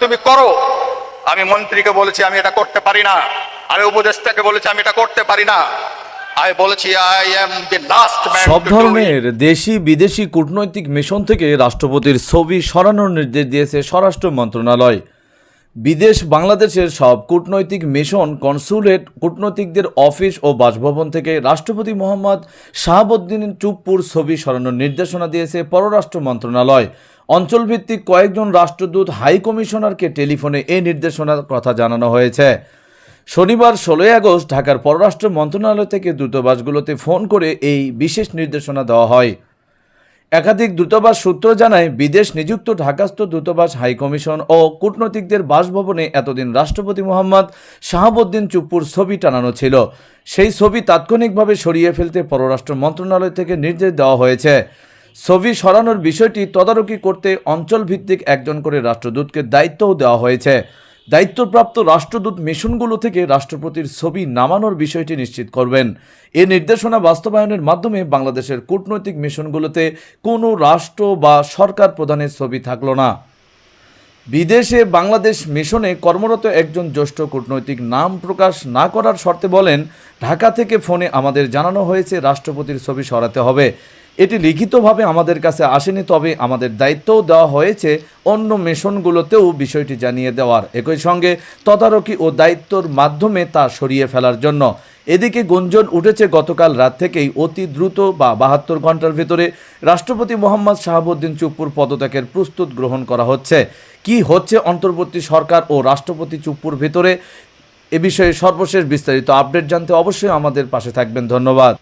তুমি করো। আমি মন্ত্রীকে বলেছি আমি এটা করতে পারি না। আমি উপদেষ্টাকে বলেছি আমি এটা করতে পারি না। আমি বলেছি আই এম দি সব ধরনের দেশি বিদেশি কূটনৈতিক মিশন থেকে রাষ্ট্রপতির ছবি সরানোর নির্দেশ দিয়েছে স্বরাষ্ট্র মন্ত্রণালয়। বিদেশ বাংলাদেশের সব কূটনৈতিক মিশন কনসুলেট কূটনৈতিকদের অফিস ও বাসভবন থেকে রাষ্ট্রপতি মোহাম্মদ শাহাবুদ্দিন চুপ্পুর ছবি সরানোর নির্দেশনা দিয়েছে পররাষ্ট্র মন্ত্রণালয়। অঞ্চলভিত্তিক কয়েকজন রাষ্ট্রদূত, হাই কমিশনারকে টেলিফোনে এই নির্দেশনার কথা জানানো হয়েছে। শনিবার ষোলোই আগস্ট ঢাকার পররাষ্ট্র মন্ত্রণালয় থেকে দূতাবাসগুলোতে ফোন করে এই বিশেষ নির্দেশনা দেওয়া হয়। একাধিক দূতাবাস সূত্র জানায়, বিদেশ নিযুক্ত ঢাকাস্থ দূতাবাস হাইকমিশন ও কূটনৈতিকদের বাসভবনে এতদিন রাষ্ট্রপতি মোহাম্মদ শাহাবুদ্দিন চুপ্পুর ছবি টানানো ছিল। সেই ছবি তাৎক্ষণিকভাবে সরিয়ে ফেলতে পররাষ্ট্র মন্ত্রণালয় থেকে নির্দেশ দেওয়া হয়েছে। ছবি সরানোর বিষয়টি তদারকি করতে অঞ্চলভিত্তিক একজন করে রাষ্ট্রদূতকে দায়িত্বও দেওয়া হয়েছে। দায়িত্বপ্রাপ্ত রাষ্ট্রদূত মিশনগুলো থেকে রাষ্ট্রপতির ছবি নামানোর বিষয়টি নিশ্চিত করবেন। এ নির্দেশনা বাস্তবায়নের মাধ্যমে বাংলাদেশের কূটনৈতিক মিশনগুলোতে কোনো রাষ্ট্র বা সরকার প্রধানের ছবি থাকল না। বিদেশে বাংলাদেশ মিশনে কর্মরত একজন জ্যেষ্ঠ কূটনৈতিক নাম প্রকাশ না করার শর্তে বলেন, ঢাকা থেকে ফোনে আমাদের জানানো হয়েছে রাষ্ট্রপতির ছবি সরাতে হবে। এটি লিখিতভাবে আমাদের কাছে আসেনি, তবে আমাদের দায়িত্বও দেওয়া হয়েছে অন্য মিশনগুলোতেও বিষয়টি জানিয়ে দেওয়ার। একই সঙ্গে তদারকি ও দায়িত্বর মাধ্যমে তা সরিয়ে ফেলার জন্য। এদিকে গুঞ্জন উঠেছে, গতকাল রাত থেকেই অতি দ্রুত বা বাহাত্তর ঘণ্টার ভিতরে রাষ্ট্রপতি মোহাম্মদ শাহাবুদ্দিন চুপ্পুর পদত্যাগের প্রস্তুত গ্রহণ করা হচ্ছে। কি হচ্ছে অন্তর্বর্তী সরকার ও রাষ্ট্রপতি চুপ্পুর ভিতরে? এ বিষয়ে সর্বশেষ বিস্তারিত আপডেট জানতে অবশ্যই আমাদের পাশে থাকবেন। ধন্যবাদ।